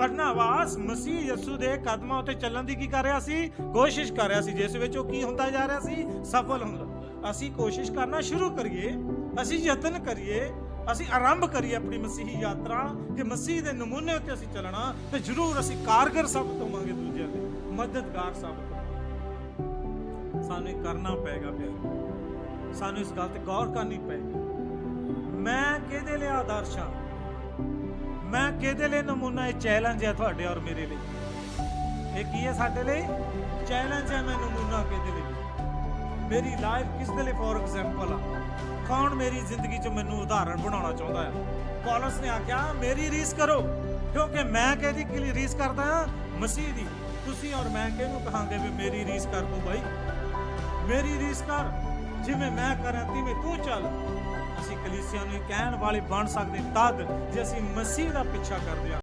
ਬਰਨਾਵਾਸ ਮਸੀਹ ਯਸੂ ਦੇ ਕਦਮਾਂ ਉੱਤੇ ਚੱਲਣ ਦੀ ਕੀ ਕਰ ਰਿਹਾ ਸੀ? ਕੋਸ਼ਿਸ਼ ਕਰ ਰਿਹਾ ਸੀ, ਜਿਸ ਵਿੱਚ ਉਹ ਕੀ ਹੁੰਦਾ ਜਾ ਰਿਹਾ ਸੀ? ਸਫਲ ਹੁੰਦਾ। ਅਸੀਂ ਕੋਸ਼ਿਸ਼ ਕਰਨਾ ਸ਼ੁਰੂ ਕਰੀਏ, ਅਸੀਂ ਯਤਨ ਕਰੀਏ, ਅਸੀਂ ਆਰੰਭ ਕਰੀਏ ਆਪਣੀ ਮਸੀਹੀ ਯਾਤਰਾ ਕਿ ਮਸੀਹ ਦੇ ਨਮੂਨੇ ਉੱਤੇ ਅਸੀਂ ਚੱਲਣਾ ਤੇ ਜ਼ਰੂਰ ਅਸੀਂ ਕਾਰਗਰ ਸਾਬਤ ਹੋਵਾਂਗੇ ਦੂਜਿਆਂ ਲਈ ਮਦਦਗਾਰ ਸਾਬਤ ਹੋਵਾਂਗੇ। ਸਾਨੂੰ ਕਰਨਾ ਪਏਗਾ ਪਿਆਰ। ਸਾਨੂੰ ਇਸ ਗੱਲ ਤੇ ਗੌਰ ਕਰਨੀ ਪਏਗੀ। ਮੈਂ ਕਿਹਦੇ ਲਈ ਆਦਰਸ਼ ਹਾਂ? ਮੈਂ ਕਿਹਦੇ ਲਈ ਨਮੂਨਾ ਇਹ ਚੈਲੰਜ ਹੈ ਤੁਹਾਡੇ ਔਰ ਮੇਰੇ ਲਈ? ਇਹ ਕੀ ਹੈ ਸਾਡੇ ਲਈ? ਚੈਲੰਜ ਹੈ ਮੈਂ ਨਮੂਨਾ ਕਿਹਦੇ ਲਈ? ਮੇਰੀ ਲਾਈਫ ਕਿਸ ਦੇ ਲਈ? ਫੋਰ ਐਗਜ਼ਾਮਪਲ ਆ। ਕੌਣ ਮੇਰੀ ਜ਼ਿੰਦਗੀ 'ਚ ਮੈਨੂੰ ਉਦਾਹਰਣ ਬਣਾਉਣਾ ਚਾਹੁੰਦਾ ਹੈ ਪੌਲਸ ਨੇ ਆਖਿਆ, ਮੇਰੀ ਰੀਸ ਕਰੋ, ਕਿਉਂਕਿ ਮੈਂ ਕਿਹਦੀ ਕਿ ਲਈ ਰੀਸ ਕਰਦਾ ਹਾਂ ਮਸੀਹ ਦੀ। ਤੁਸੀਂ ਔਰ ਮੈਂ ਕਿਹਨੂੰ ਕਹਾਂਗੇ ਵੀ ਮੇਰੀ ਰੀਸ ਕਰ ਤੂੰ ਬਾਈ? ਮੇਰੀ ਰੀਸ ਕਰ। ਜਿਵੇਂ ਮੈਂ ਕਰਾਂ, ਤਿਵੇਂ ਤੂੰ ਚੱਲ। ਅਸੀਂ ਨੂੰ ਕਹਿਣ ਵਾਲੇ ਬਣ ਸਕਦੇ ਤਦ ਜੇ ਅਸੀਂ ਮਸੀਹ ਦਾ ਪਿੱਛਾ ਕਰਦੇ ਹਾਂ।